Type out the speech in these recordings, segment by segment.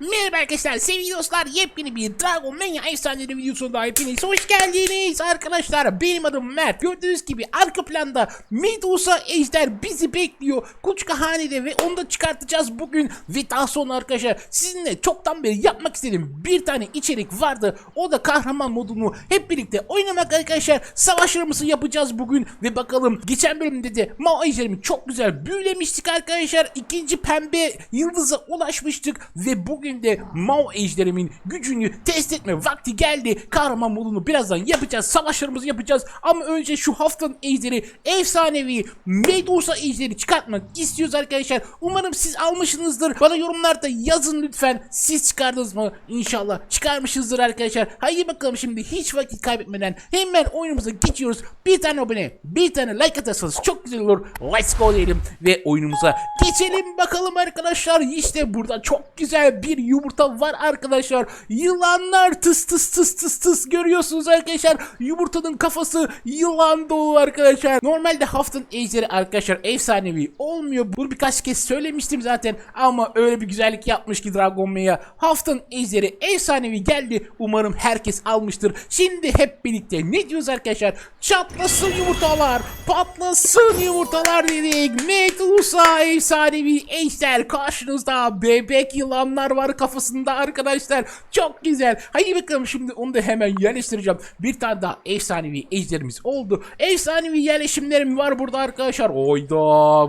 Merhaba arkadaşlar sevgili dostlar yepyeni bir Dragon Mania efsaneleri videosunda hepiniz hoş geldiniz. Arkadaşlar benim adım Mert. Gördüğünüz gibi arka planda Medusa Ejder bizi bekliyor. Kuçkahane'de ve onu da çıkartacağız bugün. Ve daha sonra arkadaşlar sizinle çoktan beri yapmak istediğim bir tane içerik vardı. O da kahraman modunu hep birlikte oynamak arkadaşlar. Savaşlarımızı yapacağız bugün ve bakalım. Geçen bölümde de Mao Ejder'imi çok güzel büyülemiştik arkadaşlar. İkinci pembe yıldıza ulaşmıştık ve bugün de Mao Ejder'imin gücünü test etme vakti geldi. Kahraman modunu birazdan yapacağız savaşlarımızı yapacağız. Ama önce şu haftanın ejderi efsanevi Medusa ejderi çıkartmak istiyoruz arkadaşlar. Umarım siz almışsınızdır. Bana yorumlarda yazın lütfen. Siz çıkardınız mı? İnşallah çıkarmışızdır arkadaşlar. Haydi bakalım şimdi hiç vakit kaybetmeden hemen oyunumuza geçiyoruz. Bir tane abone bir tane like atarsanız çok güzel olur. Let's go diyelim ve oyunumuza geçelim bakalım arkadaşlar. İşte burada çok güzel bir yumurta var arkadaşlar. Yılanlar tıs tıs tıs tıs tıs. Görüyorsunuz arkadaşlar yumurtanın kafası yılan dolu arkadaşlar. Normalde haftanın ejderi arkadaşlar efsanevi olmuyor. Bunu birkaç kez söylemiştim zaten ama öyle bir güzellik yapmış ki Dragon Mania haftanın ejderi efsanevi geldi. Umarım herkes almıştır. Şimdi hep birlikte ne diyoruz arkadaşlar? Çatlasın yumurtalar patlasın yumurtalar dedik. Medusa efsanevi ejder karşınızda. Bebek yılanlar var kafasında arkadaşlar. Çok güzel. Haydi bakalım şimdi onu da hemen yerleştireceğim. Bir tane daha efsanevi ejderimiz oldu. Efsanevi yerleşimlerim var burada arkadaşlar. Oyda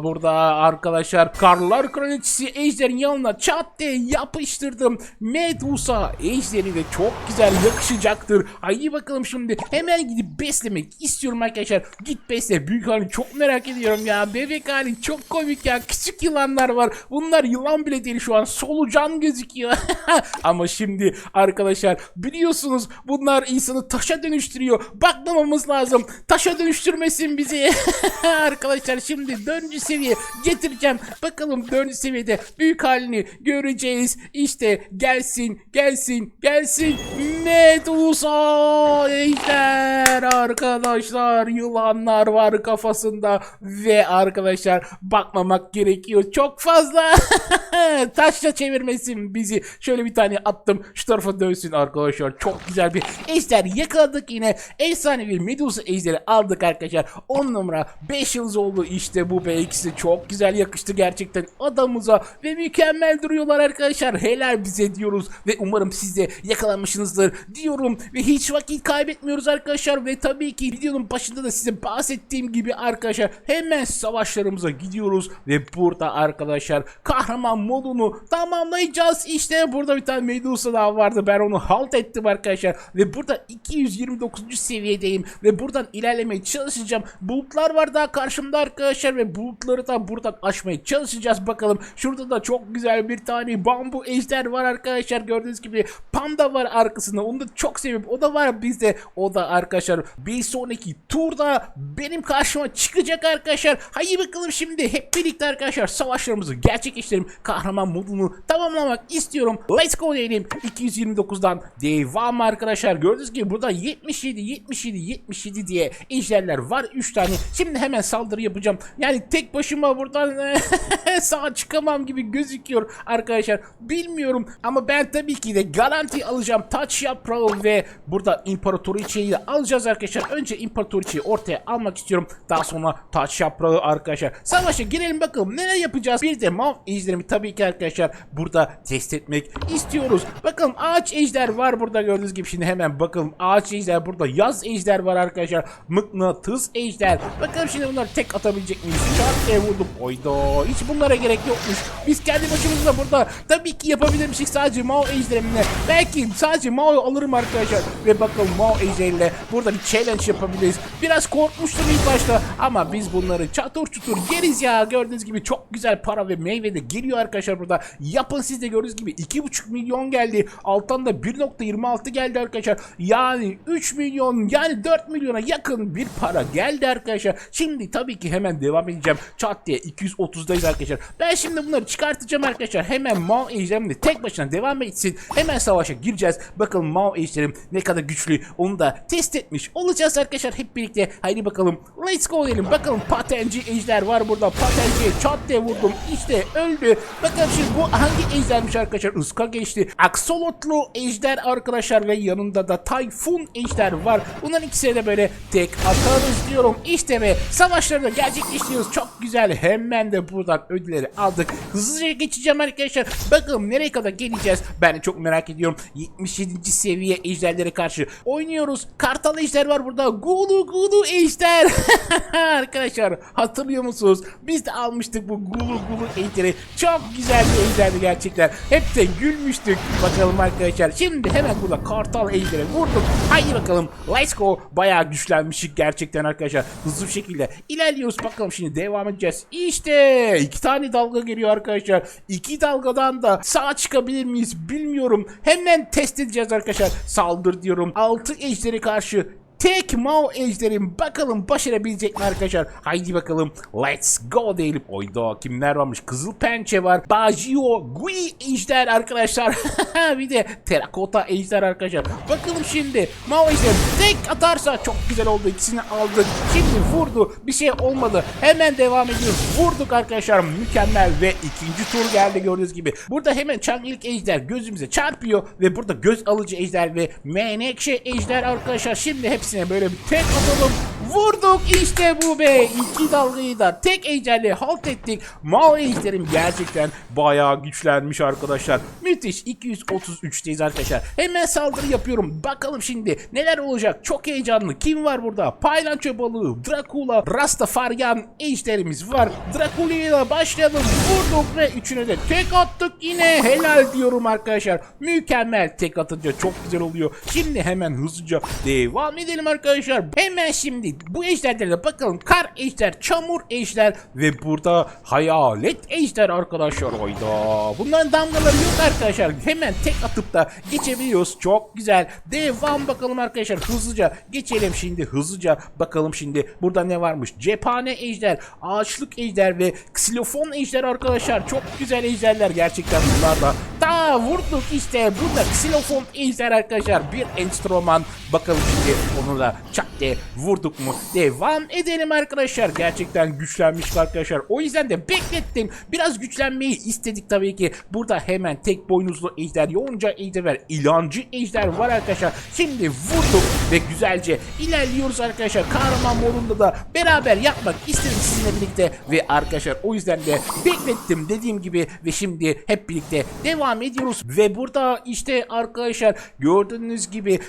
burada arkadaşlar. Karlar Kraliçesi ejderin yanına çat diye yapıştırdım. Medusa ejderi de çok güzel yakışacaktır. Haydi bakalım şimdi hemen gidip beslemek istiyorum arkadaşlar. Git besle. Büyük halini çok merak ediyorum ya. Bebek hali çok komik ya. Küçük yılanlar var. Bunlar yılan bile değil şu an. Solucan gözüküyor ama şimdi arkadaşlar biliyorsunuz bunlar insanı taşa dönüştürüyor. Bakmamamız lazım. Taşa dönüştürmesin bizi. Arkadaşlar şimdi dördüncü seviye getireceğim. Bakalım dördüncü seviyede büyük halini göreceğiz. İşte gelsin gelsin gelsin Medusa ejder arkadaşlar yılanlar var kafasında. Ve arkadaşlar bakmamak gerekiyor. Çok fazla taşla çevirmesin bizi. Şöyle bir tane attım şu tarafa dönsün arkadaşlar. Çok güzel bir ejder yakaladık yine. Efsanevi Medusa ejderi aldık arkadaşlar. 10 numara 5 yıldız oldu işte bu be ikisi çok güzel yakıştı gerçekten adamıza. Ve mükemmel duruyorlar arkadaşlar. Helal bize diyoruz ve umarım siz de yakalanmışsınızdır diyorum. Ve hiç vakit kaybetmiyoruz arkadaşlar. Ve tabii ki videonun başında da size bahsettiğim gibi arkadaşlar hemen savaşlarımıza gidiyoruz. Ve burada arkadaşlar kahraman modunu tamamlayacağız. İşte burada bir tane Medusa daha vardı. Ben onu halt ettim arkadaşlar. Ve burada 229. seviyedeyim. Ve buradan ilerlemeye çalışacağım. Bulutlar var daha karşımda arkadaşlar. Ve bulutları da buradan aşmaya çalışacağız. Bakalım şurada da çok güzel bir tane bambu ejder var arkadaşlar. Gördüğünüz gibi panda var arkasında onu da çok seviyorum. O da var bizde. O da arkadaşlar bir sonraki turda benim karşıma çıkacak arkadaşlar. Haydi bakalım şimdi hep birlikte arkadaşlar savaşlarımızı gerçekleştirelim. Kahraman modunu tamamlamak istiyorum. Let's go diyelim. 229'dan devam arkadaşlar. Gördüğünüz gibi burada 77 77 77 diye ejderler var. 3 tane. Şimdi hemen saldırı yapacağım. Yani tek başıma buradan sağ çıkamam gibi gözüküyor arkadaşlar. Bilmiyorum ama ben tabii ki de garanti alacağım. Taç yaprağı ve burada imparatoriçeyi de alacağız arkadaşlar. Önce imparatoriçeyi ortaya almak istiyorum. Daha sonra taç yaprağı arkadaşlar. Savaşa girelim bakalım. Neler yapacağız? Bir de mav ejderimi tabii ki arkadaşlar burada test etmek istiyoruz. Bakalım ağaç ejder var burada gördüğünüz gibi. Şimdi hemen bakalım. Ağaç ejder burada. Yaz ejder var arkadaşlar. Mıknatıs ejder. Bakalım şimdi bunları tek atabilecek miyiz? Şart diye vurdum. Oyda. Hiç bunlara gerek yokmuş. Biz kendi başımızda burada tabii ki yapabilirmişik sadece Mao ejderimle. Belki sadece Mao alırım arkadaşlar. Ve bakalım Mao ejderiyle burada bir challenge yapabiliriz. Biraz korkmuştum ilk başta ama biz bunları çatır çutur yeriz ya. Gördüğünüz gibi çok güzel para ve meyve de geliyor arkadaşlar burada. Yapın siz de gördüğünüz gibi 2,5 milyon geldi. Alttan da 1.26 geldi arkadaşlar. Yani 3 milyon yani 4 milyona yakın bir para geldi arkadaşlar. Şimdi tabii ki hemen devam edeceğim. Çat diye 230'dayız arkadaşlar. Ben şimdi bunları çıkartacağım arkadaşlar. Hemen Mao ejderimle tek başına devam etsin. Hemen savaşa gireceğiz. Bakalım Mao ejderim ne kadar güçlü onu da test etmiş olacağız arkadaşlar hep birlikte. Haydi bakalım let's go diyelim. Bakalım patenci ejder var burada. Patenci çat diye vurdum. İşte öldü. Bakalım şimdi bu hangi ejdermiş arkadaşlar? Iska geçti. Aksolotlu ejder arkadaşlar ve yanında da Tayfun ejder var. Bunların ikisine de böyle tek atarız diyorum. İşte ve savaşları da gerçekleştiriyoruz. Çok güzel. Hemen de buradan ödülleri aldık. Hızlıca geçeceğim arkadaşlar. Bakalım nereye kadar geleceğiz. Ben çok merak ediyorum. 77. seviye ejderlere karşı oynuyoruz. Kartal ejder var burada. Gulu gulu ejder. arkadaşlar hatırlıyor musunuz? Biz de almıştık bu gulu gulu ejderi. Çok güzel bir ejderdi gerçekten. Hep de gülmüştük. Bakalım arkadaşlar. Şimdi hemen burada kartal ejderi vurduk. Haydi bakalım. Let's go. Bayağı güçlenmişik gerçekten arkadaşlar. Hızlı bir şekilde ilerliyoruz. Bakalım şimdi devam edeceğiz. İşte iki tane dalga geliyor arkadaşlar. İki dalgadan da sağ çıkabilir miyiz bilmiyorum. Hemen test edeceğiz arkadaşlar. Saldır diyorum. Altı ejderi karşı Tek Mao ejderim bakalım başarabilecek mi arkadaşlar? Haydi bakalım let's go diyelim. Oyda kimler varmış? Kızıl pençe var. Bajio Gui ejder arkadaşlar. bir de terakota ejder arkadaşlar. Bakalım şimdi Mao ejder tek atarsa çok güzel oldu. İkisini aldık. Şimdi vurdu. Bir şey olmadı. Hemen devam ediyoruz. Vurduk arkadaşlar. Mükemmel ve ikinci tur geldi gördüğünüz gibi. Burada hemen çanglik ejder gözümüze çarpıyor ve burada göz alıcı ejder ve menekşe ejder arkadaşlar. Şimdi hepsine böyle bir tek atalım. Vurduk işte bu be. İki dalgayı da tek ejderle halt ettik. Mao ejderim gerçekten bayağı güçlenmiş arkadaşlar. Müthiş 233'teyiz arkadaşlar. Hemen saldırı yapıyorum. Bakalım şimdi neler olacak. Çok heyecanlı. Kim var burada? Paylanço balığı, Dracula, Rastafarian ejderimiz var. Dracula ile başlayalım. Vurduk ve üçüne de tek attık yine. Helal diyorum arkadaşlar. Mükemmel tek atınca çok güzel oluyor. Şimdi hemen hızlıca devam edelim arkadaşlar. Hemen şimdi bu ejderlere bakalım. Kar ejder, çamur ejder ve burada hayalet ejder arkadaşlar. Hayda. Bunların damgaları yok arkadaşlar. Hemen tek atıp da geçebiliyoruz. Çok güzel. Devam bakalım arkadaşlar. Hızlıca geçelim şimdi. Hızlıca bakalım şimdi. Burada ne varmış? Cephane ejder, ağaçlık ejder ve ksilofon ejder arkadaşlar. Çok güzel ejderler gerçekten bunlar da. Ta vurduk işte. Burada ksilofon ejder arkadaşlar. Bir enstrüman. Bakalım şimdi onu da çak diye vurduk mu? Devam edelim arkadaşlar. Gerçekten güçlenmiş arkadaşlar. O yüzden de beklettim. Biraz güçlenmeyi istedik tabii ki. Burada hemen tek boynuzlu ejder, yoğunca ejder. İlancı ejder var arkadaşlar. Şimdi vurduk ve güzelce ilerliyoruz arkadaşlar. Kahraman modunda da beraber yapmak istedim sizinle birlikte. Ve arkadaşlar o yüzden de beklettim dediğim gibi. Ve şimdi hep birlikte devam ediyoruz. Ve burada işte arkadaşlar gördüğünüz gibi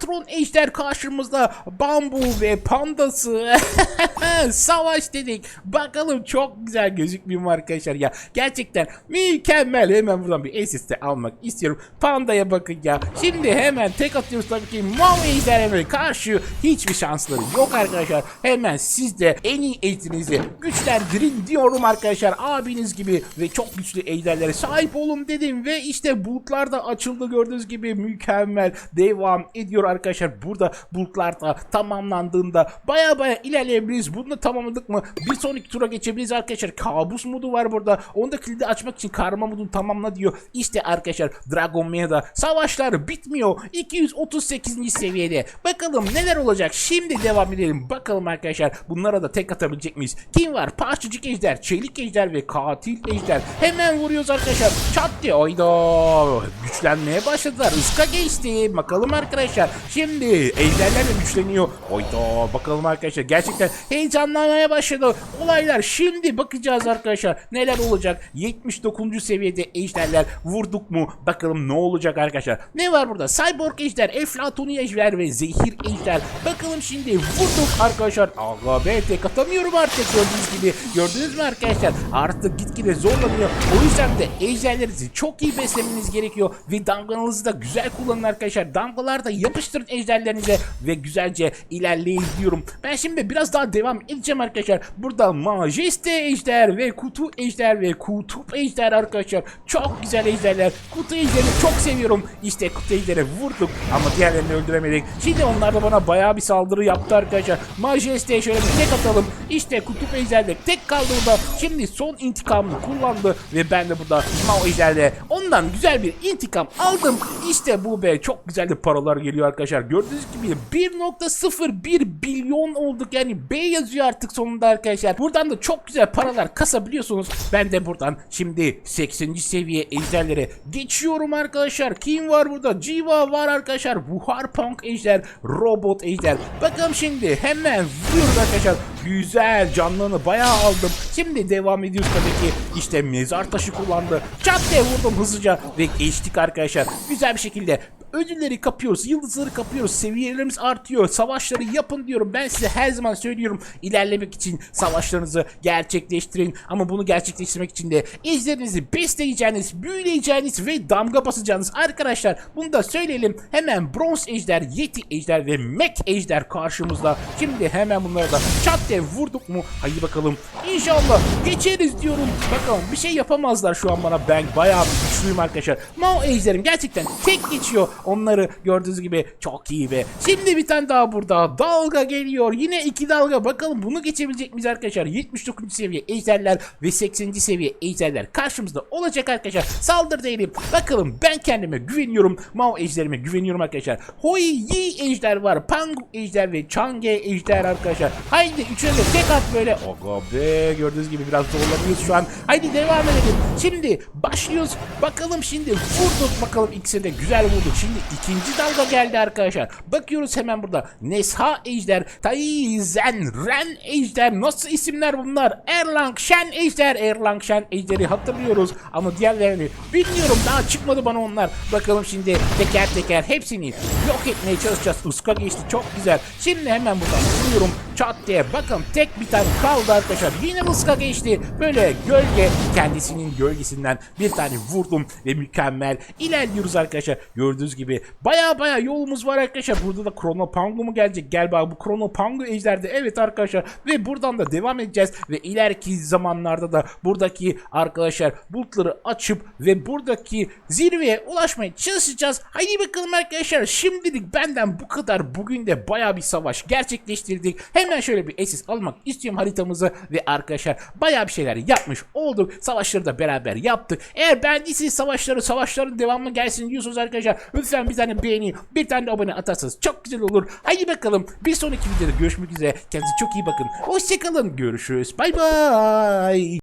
patron ejder karşımızda. Bambu ve pandası. Savaş dedik. Bakalım çok güzel gözükmüyor mu arkadaşlar? Ya gerçekten mükemmel. Hemen buradan bir assist almak istiyorum. Pandaya bakın ya. Şimdi hemen tek atıyoruz tabii ki. Mavi ejderlere karşı hiçbir şansları yok arkadaşlar. Hemen siz de en iyi ejderinizi güçlendirin diyorum arkadaşlar. Abiniz gibi ve çok güçlü ejderlere sahip olun dedim ve işte bulutlar da açıldı. Gördüğünüz gibi mükemmel. Devam ediyor arkadaşlar. Burada bulutlar da tamamlandığında baya baya ilerleyebiliriz. Bunu da tamamladık mı bir sonraki tura geçebiliriz arkadaşlar. Kabus modu var burada. Onu da kilidi açmak için karma modunu tamamla diyor. İşte arkadaşlar Dragon Mail'da savaşlar bitmiyor. 238. seviyede. Bakalım neler olacak. Şimdi devam edelim. Bakalım arkadaşlar bunlara da tek atabilecek miyiz? Kim var? Parçacık ejder, çelik ejder ve katil ejder. Hemen vuruyoruz arkadaşlar. Çat diye. Ayda. Güçlenmeye başladılar. Iska geçti. Bakalım arkadaşlar. Şimdi ejderler de güçleniyor. Oyda bakalım arkadaşlar. Gerçekten heyecanlanmaya başladı. Olaylar şimdi bakacağız arkadaşlar. Neler olacak? 79. seviyede ejderler vurduk mu? Bakalım ne olacak arkadaşlar. Ne var burada? Cyborg ejder, Eflatuni ejder ve zehir ejder. Bakalım şimdi vurduk arkadaşlar. Aga be tek atamıyorum artık gördüğünüz gibi. Gördünüz mü arkadaşlar? Artık gitgide zorlanıyor. O yüzden de ejderlerinizi çok iyi beslemeniz gerekiyor. Ve damganızı da güzel kullanın arkadaşlar. Damgalar da yapıştı çalıştırın ejderlerinize ve güzelce ilerleyin diyorum. Ben şimdi biraz daha devam edeceğim arkadaşlar. Burada majeste ejder ve kutu ejder ve kutup ejder arkadaşlar. Çok güzel ejderler. Kutu ejderini çok seviyorum. İşte kutu ejderi vurduk ama diğerlerini öldüremedik. Şimdi onlar da bana bayağı bir saldırı yaptı arkadaşlar. Majeste'ye şöyle bir tek atalım. İşte kutup ejderle tek kaldı burada. Şimdi son intikamını kullandı ve ben de burada Mao ejderle ondan güzel bir intikam aldım. İşte bu be çok güzel de paralar geliyor arkadaşlar. Gördüğünüz gibi 1.01 bilyon olduk yani B yazıyor artık sonunda arkadaşlar. Buradan da çok güzel paralar kasabiliyorsunuz. Ben de buradan şimdi 80. seviye ejderlere geçiyorum arkadaşlar. Kim var burada? Jiva var arkadaşlar. Buhar Punk ejder, robot ejder. Bakalım şimdi hemen vuruyoruz arkadaşlar. Güzel canlılığını bayağı aldım. Şimdi devam ediyoruz tabii ki. İşte mezar taşı kullandı. Çat diye vurdum hızlıca ve geçtik arkadaşlar. Güzel bir şekilde ödülleri kapıyoruz, yıldızları kapıyoruz, seviyelerimiz artıyor. Savaşları yapın diyorum. Ben size her zaman söylüyorum. ilerlemek için savaşlarınızı gerçekleştirin. Ama bunu gerçekleştirmek için de izlerinizi besleyeceğiniz, büyüleyeceğiniz ve damga basacağınız arkadaşlar. Bunu da söyleyelim. Hemen bronz ejder, yeti ejder ve mek ejder karşımızda. Şimdi hemen bunlara da çat diye vurduk mu? Haydi bakalım. İnşallah geçeriz diyorum. Bakalım bir şey yapamazlar şu an bana. Ben bayağı güçlüyüm arkadaşlar. Mao ejderim gerçekten tek geçiyor. Onları gördüğünüz gibi çok iyi be. Şimdi bir tane daha burada. Dalga geliyor. Yine iki dalga. Bakalım bunu geçebilecek miyiz arkadaşlar? 79. seviye ejderler ve 80. seviye ejderler karşımızda olacak arkadaşlar. Saldır diyelim. Bakalım ben kendime güveniyorum. Mao ejderime güveniyorum arkadaşlar. Hoi Yi ejder var. Pangu ejder ve Change ejder arkadaşlar. Haydi üçüne de tek at böyle. Oga be gördüğünüz gibi biraz zorlanıyoruz şu an. Haydi devam edelim. Şimdi başlıyoruz. Bakalım şimdi vurduk bakalım ikisini de güzel vurduk. Şimdi ikinci dalga geldi arkadaşlar. Bakıyoruz hemen burada. Nesha ejder, Taizen, Ren ejder. Nasıl isimler bunlar? Erlang Shen ejder. Erlang Shen ejderi hatırlıyoruz. Ama diğerlerini bilmiyorum. Daha çıkmadı bana onlar. Bakalım şimdi teker teker hepsini yok etmeye çalışacağız. Iska geçti çok güzel. Şimdi hemen buradan vuruyorum. Çat diye bakın tek bir tane kaldı arkadaşlar. Yine ıska geçti. Böyle gölge kendisinin gölgesinden bir tane vurdum ve mükemmel ilerliyoruz arkadaşlar. Gördüğünüz gibi baya baya yolumuz var arkadaşlar. Burada da Chrono Pangu mu gelecek? Gel bak bu Chrono Pangu ejderde. Evet arkadaşlar ve buradan da devam edeceğiz ve ileriki zamanlarda da buradaki arkadaşlar bulutları açıp ve buradaki zirveye ulaşmaya çalışacağız. Haydi bakalım arkadaşlar. Şimdilik benden bu kadar. Bugün de baya bir savaş gerçekleştirdik. Hemen şöyle bir esis almak istiyorum haritamızı ve arkadaşlar baya bir şeyler yapmış olduk. Savaşları da beraber yaptık. Eğer beğendiyseniz savaşları savaşların devamı gelsin diyorsunuz arkadaşlar. Lütfen bir tane beğeni bir tane de abone atarsanız çok güzel olur. Haydi bakalım bir sonraki videoda görüşmek üzere. Kendinize çok iyi bakın. Hoşçakalın. Görüşürüz. Bay bay.